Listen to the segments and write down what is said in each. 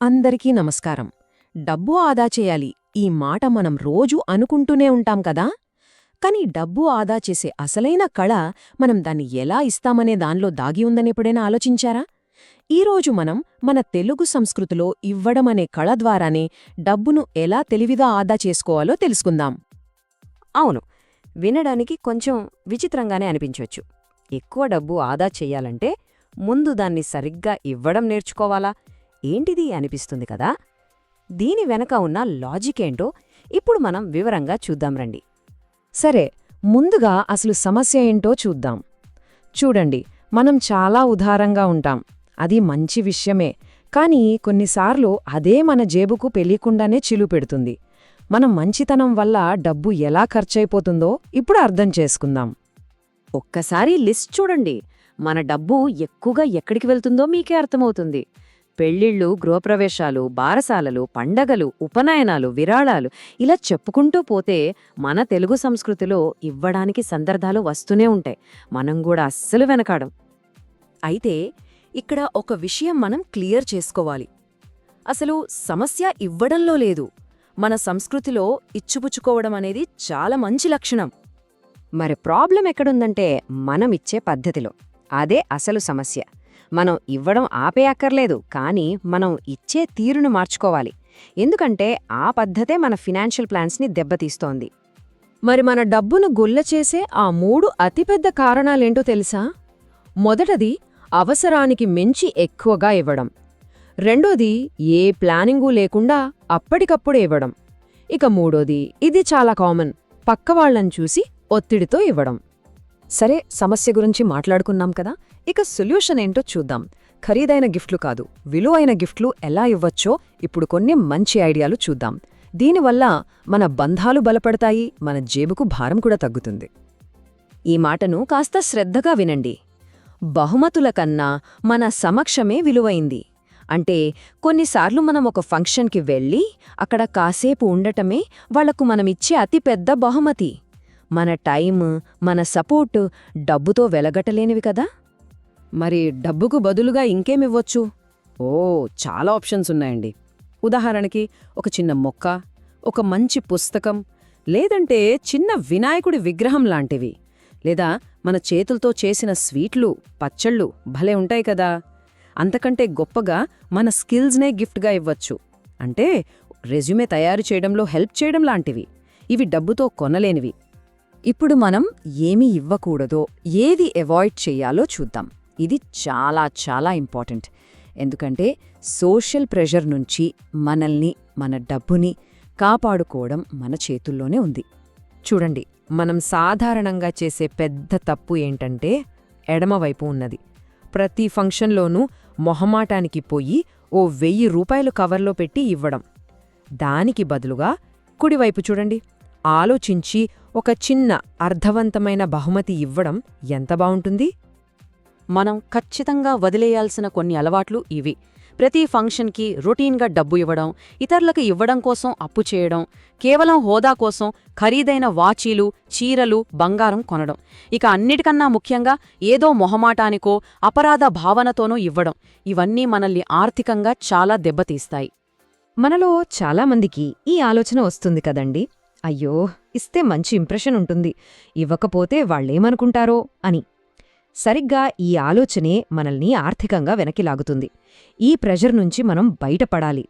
అందరికీ నమస్కారం. డబ్బు ఆదా చేయాలి ఈ మాట మనం రోజూ అనుకుంటూనే ఉంటాం కదా? కాని డబ్బు ఆదా చేసే అసలైన కళ మనం దాన్ని ఎలా ఇస్తామనే దానిలో దాగి ఉందని ఎప్పుడైనా ఆలోచించారా? ఈరోజు మనం మన తెలుగు సంస్కృతిలో ఇవ్వడమనే కళ ద్వారానే డబ్బును ఎలా తెలివిగా ఆదా చేసుకోవాలో తెలుసుకుందాం. అవును వినడానికి కొంచెం విచిత్రంగానే అనిపించవచ్చు ఎక్కువ డబ్బు ఆదా చెయ్యాలంటే ముందు దాన్ని సరిగ్గా ఇవ్వడం నేర్చుకోవాలా? ఏంటిది అనిపిస్తుంది కదా? దీని వెనక ఉన్న లాజిక్ ఏంటో ఇప్పుడు మనం వివరంగా చూద్దాం రండి. సరే ముందుగా అసలు సమస్య ఏంటో చూద్దాం. చూడండి మనం చాలా ఉదారంగా ఉంటాం. అది మంచి విషయమే. కానీ కొన్నిసార్లు అదే మన జేబుకు పెళ్ళికుండానే చిలు పెడుతుంది. మనం మంచితనం వల్ల డబ్బు ఎలా ఖర్చయిపోతుందో ఇప్పుడు అర్థం చేసుకుందాం. ఒక్కసారి లిస్ట్ చూడండి. మన డబ్బు ఎక్కువగా ఎక్కడికి వెళ్తుందో మీకే అర్థమవుతుంది. పెళ్ళిళ్ళు గృహప్రవేశాలు బారసాలలు పండగలు ఉపనయనాలు విరాళాలు ఇలా చెప్పుకుంటూ పోతే మన తెలుగు సంస్కృతిలో ఇవ్వడానికి సందర్భాలు వస్తూనే ఉంటాయి. మనం కూడా అస్సలు వెనకాడం. అయితే ఇక్కడ ఒక విషయం మనం క్లియర్ చేసుకోవాలి. అసలు సమస్య ఇవ్వడంలో లేదు. మన సంస్కృతిలో ఇచ్చిపుచ్చుకోవడం అనేది చాలా మంచి లక్షణం. మరి ప్రాబ్లం ఎక్కడుందంటే మనం ఇచ్చే పద్ధతిలో. అదే అసలు సమస్య. మనం ఇవ్వడం ఆపేయక్కర్లేదు కానీ మనం ఇచ్చే తీరును మార్చుకోవాలి. ఎందుకంటే ఆ పద్ధతే మన ఫినాన్షియల్ ప్లాన్స్ని దెబ్బతీస్తోంది. మరి మన డబ్బును గుల్ల చేసే ఆ మూడు అతిపెద్ద కారణాలేంటో తెలుసా? మొదటది అవసరానికి మించి ఎక్కువగా ఇవ్వడం. రెండోది ఏ ప్లానింగు లేకుండా అప్పటికప్పుడు ఇవ్వడం. ఇక మూడోది ఇది చాలా కామన్ పక్కవాళ్ళను చూసి ఒత్తిడితో ఇవ్వడం. సరే సమస్య గురించి మాట్లాడుకున్నాం కదా ఇక సొల్యూషన్ ఏంటో చూద్దాం. ఖరీదైన గిఫ్ట్లు కాదు విలువైన గిఫ్ట్లు ఎలా ఇవ్వచ్చో ఇప్పుడు కొన్ని మంచి ఐడియాలు చూద్దాం. దీనివల్ల మన బంధాలు బలపడతాయి మన జేబుకు భారం కూడా తగ్గుతుంది. ఈ మాటను కాస్త శ్రద్ధగా వినండి. బహుమతుల కన్నా మన సమక్షమే విలువైంది. అంటే కొన్నిసార్లు మనం ఒక ఫంక్షన్కి వెళ్ళి అక్కడ కాసేపు ఉండటమే వాళ్ళకు మనమిచ్చే అతిపెద్ద బహుమతి. మన టైం మన సపోర్టు డబ్బుతో వెలగటలేనివి కదా? మరి డబ్బుకు బదులుగా ఇంకేమివ్వచ్చు? ఓ చాలా ఆప్షన్స్ ఉన్నాయండి. ఉదాహరణకి ఒక చిన్న మొక్క ఒక మంచి పుస్తకం లేదంటే చిన్న వినాయకుడి విగ్రహం లాంటివి. లేదా మన చేతులతో చేసిన స్వీట్లు పచ్చళ్ళు భలే ఉంటాయి కదా? అంతకంటే గొప్పగా మన స్కిల్స్నే గిఫ్ట్గా ఇవ్వచ్చు. అంటే రెజ్యూమే తయారు చేయడంలో హెల్ప్ చేయడం లాంటివి. ఇవి డబ్బుతో కొనలేనివి. ఇప్పుడు మనం ఏమి ఇవ్వకూడదో ఏది అవాయిడ్ చేయాలో చూద్దాం. ఇది చాలా చాలా ఇంపార్టెంట్ ఎందుకంటే సోషల్ ప్రెషర్ నుంచి మనల్ని మన డబ్బుని కాపాడుకోవడం మన చేతుల్లోనే ఉంది. చూడండి మనం సాధారణంగా చేసే పెద్ద తప్పు ఏంటంటే ఎడమవైపు ఉన్నది. ప్రతి ఫంక్షన్లోనూ మొహమాటానికి పోయి ఓ వెయ్యి రూపాయలు కవర్లో పెట్టి ఇవ్వడం. దానికి బదులుగా కుడివైపు చూడండి ఆలోచించి ఒక చిన్న అర్థవంతమైన బహుమతి ఇవ్వడం ఎంత బావుంటుంది? మనం ఖచ్చితంగా వదిలేయాల్సిన కొన్ని అలవాట్లు ఇవి. ప్రతి ఫంక్షన్కి రొటీన్గా డబ్బు ఇవ్వడం ఇతరులకు ఇవ్వడం కోసం అప్పు చేయడం కేవలం హోదా కోసం ఖరీదైన వాచీలు చీరలు బంగారం కొనడం. ఇక అన్నిటికన్నా ముఖ్యంగా ఏదో మొహమాటానికో అపరాధ భావనతోనో ఇవ్వడం. ఇవన్నీ మనల్ని ఆర్థికంగా చాలా దెబ్బతీస్తాయి. మనలో చాలామందికి ఈ ఆలోచన వస్తుంది కదండి? అయ్యో! ఇస్తే మంచి ఇంప్రెషన్ ఉంటుంది. ఇవ్వకపోతే వాళ్ళేమనుకుంటారో అని. సరిగ్గా ఈ ఆలోచనే మనల్ని ఆర్థికంగా వెనక్కిలాగుతుంది ఈ ప్రెషర్ నుంచి మనం బయటపడాలి.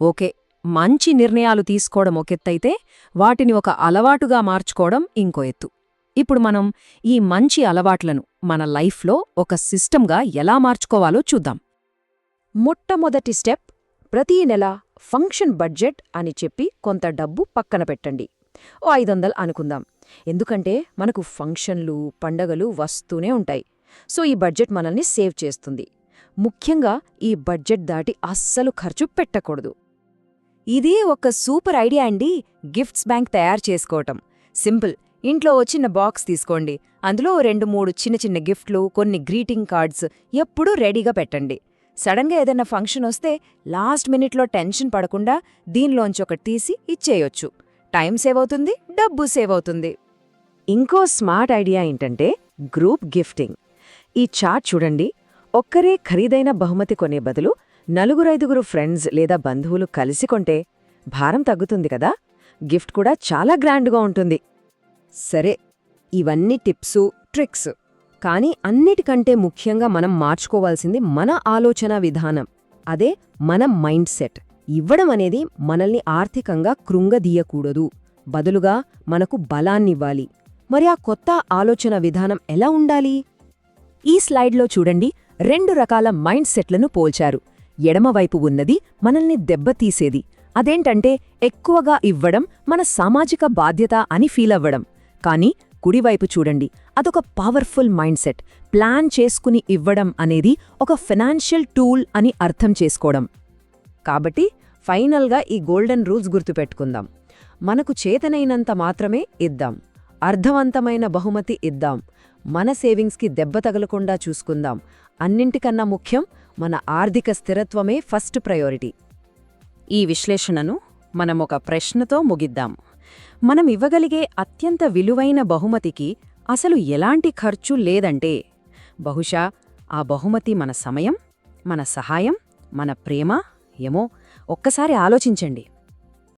ఓకే మంచి నిర్ణయాలు తీసుకోవడం ఒకెత్తైతే వాటిని ఒక అలవాటుగా మార్చుకోవడం ఇంకో ఎత్తు. ఇప్పుడు మనం ఈ మంచి అలవాట్లను మన లైఫ్లో ఒక సిస్టంగా ఎలా మార్చుకోవాలో చూద్దాం. మొట్టమొదటి స్టెప్ ప్రతీ నెల ఫంక్షన్ బడ్జెట్ అని చెప్పి కొంత డబ్బు పక్కన పెట్టండి. ఓ ఐదొందలు అనుకుందాం. ఎందుకంటే మనకు ఫంక్షన్లు పండగలు వస్తూనే ఉంటాయి. సో ఈ బడ్జెట్ మనల్ని సేవ్ చేస్తుంది. ముఖ్యంగా ఈ బడ్జెట్ దాటి అస్సలు ఖర్చు పెట్టకూడదు. ఇది ఒక సూపర్ ఐడియా అండి గిఫ్ట్స్ బ్యాంక్ తయారు చేసుకోవటం. సింపుల్. ఇంట్లో ఓ చిన్న బాక్స్ తీసుకోండి. అందులో రెండు మూడు చిన్న చిన్న గిఫ్ట్లు కొన్ని గ్రీటింగ్ కార్డ్స్ ఎప్పుడూ రెడీగా పెట్టండి. సడన్గా ఏదైనా ఫంక్షన్ వస్తే లాస్ట్ మినిట్లో టెన్షన్ పడకుండా దీనిలోంచి ఒకటి తీసి ఇచ్చేయొచ్చు. టైం సేవ్ అవుతుంది డబ్బు సేవ్ అవుతుంది ఇంకో స్మార్ట్ ఐడియా ఏంటంటే గ్రూప్ గిఫ్టింగ్. ఈ చార్ట్ చూడండి. ఒక్కరే ఖరీదైన బహుమతి కొనే బదులు నలుగురైదుగురు ఫ్రెండ్స్ లేదా బంధువులు కలిసి కొంటే భారం తగ్గుతుంది కదా? గిఫ్ట్ కూడా చాలా గ్రాండ్గా ఉంటుంది. సరే ఇవన్నీ టిప్సు ట్రిక్స్. కానీ అన్నిటికంటే ముఖ్యంగా మనం మార్చుకోవాల్సింది మన ఆలోచన విధానం. అదే మన మైండ్ సెట్. ఇవ్వడం అనేది మనల్ని ఆర్థికంగా కృంగదీయకూడదు. బదులుగా మనకు బలాన్నివ్వాలి. మరి ఆ కొత్త ఆలోచన విధానం ఎలా ఉండాలి? ఈ స్లైడ్లో చూడండి రెండు రకాల మైండ్ సెట్లను పోల్చారు. ఎడమవైపు ఉన్నది మనల్ని దెబ్బతీసేది. అదేంటంటే ఎక్కువగా ఇవ్వడం మన సామాజిక బాధ్యత అని ఫీలవ్వడం కానీ కుడివైపు చూడండి అదొక పవర్ఫుల్ మైండ్ సెట్. ప్లాన్ చేసుకుని ఇవ్వడం అనేది ఒక ఫినాన్షియల్ టూల్ అని అర్థం చేసుకోవడం. కాబట్టి ఫైనల్గా ఈ గోల్డెన్ రూల్స్ గుర్తుపెట్టుకుందాం. మనకు చేతనైనంత మాత్రమే ఇద్దాం. అర్థవంతమైన బహుమతి ఇద్దాం. మన సేవింగ్స్కి దెబ్బ తగలకుండా చూసుకుందాం. అన్నింటికన్నా ముఖ్యం మన ఆర్థిక స్థిరత్వమే ఫస్ట్ ప్రయారిటీ. ఈ విశ్లేషణను మనం ఒక ప్రశ్నతో ముగిద్దాం. మనం ఇవ్వగలిగే అత్యంత విలువైన బహుమతికి అసలు ఎలాంటి ఖర్చు లేదంటే బహుశా ఆ బహుమతి మన సమయం మన సహాయం మన ప్రేమ ఏమో ఒక్కసారి ఆలోచించండి.